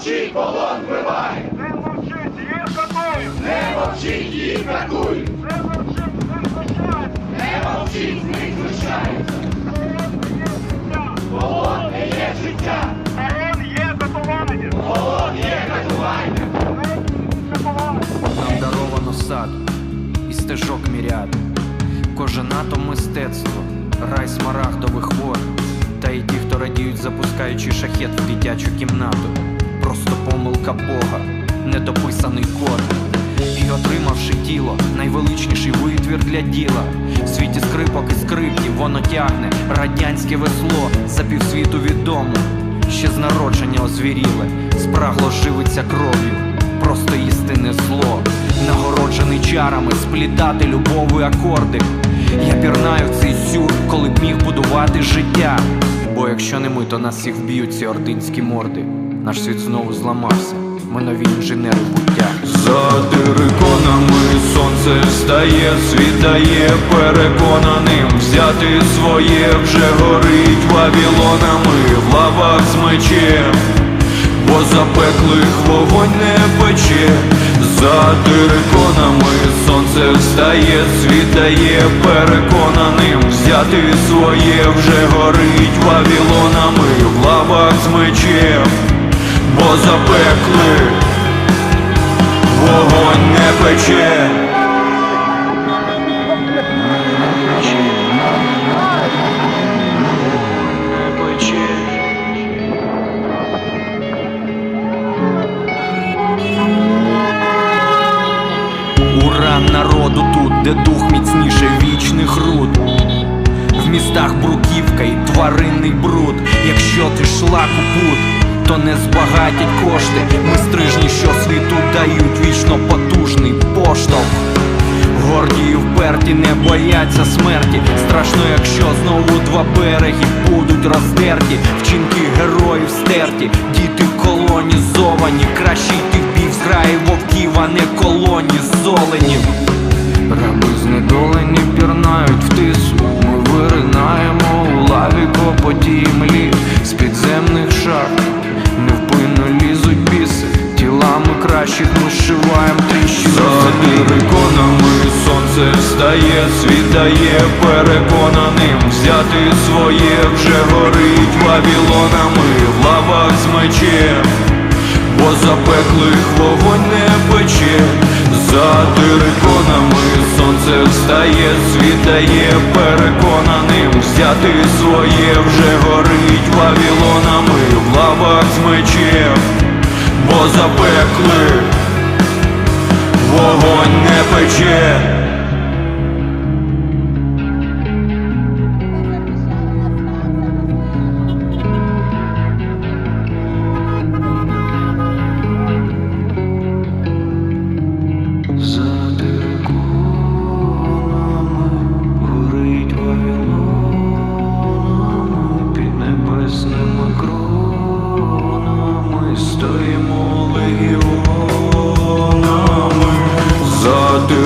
мовчи, полон вбивай, Не мовчить, їх катують! не мовчи, їх рятуй, Не мовчить, не знущається! не мовчи, з них знущаються. Полон не є життя! Полон є катування! полон є. Катування! Нам даровано сад і стежок міряд. Кожен атом мистецтво, рай смарагдових вод. Та й ті, хто радіють, запускаючи шахет в дитячу кімнату. Просто помилка Бога, недописаний код. І отримавши тіло, найвеличніший витвір для діла. В світі скрипок і скриптів воно тягне радянське весло за півсвіту відомо. Ще з народження озвіріле, спрагло живиться кров'ю просто істинне зло, нагороджений чарами сплітати любові акорди. Я пірнаю в цей сюр, коли б міг будувати життя. Бо якщо не ми, то нас всіх вб'ють ці ординські морди. Наш світ знову зламався. Ми нові інженери буття. За териконами сонце встає, світає переконаним. Взяти своє вже горить вавілонами в лавах з мечем, бо запеклих вогонь не пече, за териконами сонце встає, світає переконаним. Взяти своє вже горить вавілонами в лавах з мечем, бо запеклих вогонь не пече. Уран народу тут, де дух міцніше вічних руд. В містах бруківка і тваринний бруд. Якщо ти шлак у пут, то не збагатять кошти. Ми стрижні, що світу дають вічно потужний поштовх. Горді і вперті не бояться смерті. Страшно, якщо знову два береги будуть роздерті. Вчинки героїв стерті, діти колонізовані. Краще йти в бій вовків, а не колоні золенів. Раби знедолені пірнають в тису. Ми виринаємо у лаві копоті кращих ми зшиваємо тріщини. За териконами сонце встає, світає переконаним. Взяти своє вже горить вавілонами в лавах з мечем, бо запеклих вогонь не пече, за териконами сонце встає, світає переконаним. Взяти своє вже горить вавілонами в лавах з мечем, бо запеклих вогонь не пече.